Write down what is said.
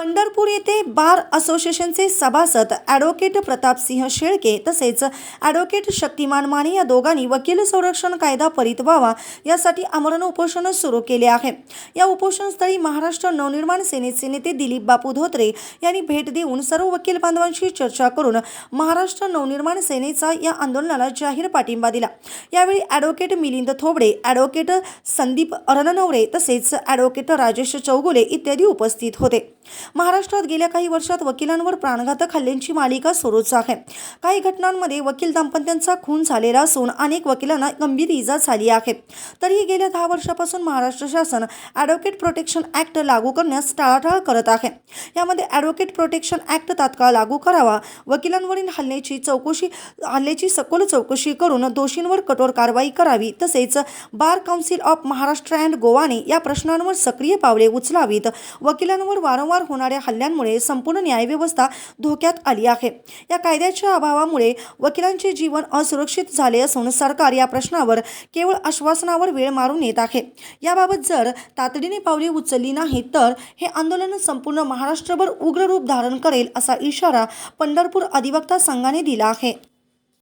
पंढरपूर येथे बार असोसिएशनचे सभासद ॲडव्होकेट प्रतापसिंह शेळके तसेच ॲडव्होकेट शक्तिमान माने या दोघांनी वकील संरक्षण कायदा परित व्हावा यासाठी आमरण उपोषण सुरू केले आहे. या उपोषणस्थळी महाराष्ट्र नवनिर्माण सेनेचे नेते दिलीप बापू धोत्रे यांनी भेट देऊन सर्व वकील बांधवांशी चर्चा करून महाराष्ट्र नवनिर्माण सेनेचा या आंदोलनाला जाहीर पाठिंबा दिला. यावेळी ॲडव्होकेट मिलिंद थोबडे ॲडव्होकेट संदीप अरणनवरे तसेच ॲडव्होकेट राजेश चौगुले इत्यादी उपस्थित होते. महाराष्ट्रात गेल्या काही वर्षात वकिलांवर प्राणघातक हल्ल्यांची मालिका सुरूच आहे. काही घटनांमध्ये वकील दाम्पत्यांचा खून झालेला असून अनेक वकिलांना गंभीर इजा झाली आहे. तरीही गेल्या दहा वर्षापासून महाराष्ट्र शासन ॲडव्होकेट प्रोटेक्शन ॲक्ट लागू करण्यास टाळाटाळ करत आहे. यामध्ये ॲडव्होकेट प्रोटेक्शन ॲक्ट तात्काळ लागू करावा वकिलांवरील हल्ल्याची चौकशी हल्ल्याची सखोल चौकशी करून दोषींवर कठोर कारवाई करावी तसेच bar council of Maharashtra and गोवाने या प्रश्नांवर सक्रिय पावले उचलावीत. वकिलांवर वारंवार वारंवार होणाऱ्या हल्ल्यांमुळे संपूर्ण न्यायव्यवस्था धोक्यात आली आहे. या कायद्याच्या अभावामुळे वकिलांचे जीवन असुरक्षित झाले असून सरकार या प्रश्नावर केवळ आश्वासनावर वेळ मारून येत आहे. याबाबत जर तातडीने पावले उचलली नाही तर हे आंदोलन संपूर्ण महाराष्ट्रभर उग्र रूप धारण करेल असा इशारा पंढरपूर अधिवक्ता संघाने दिला आहे.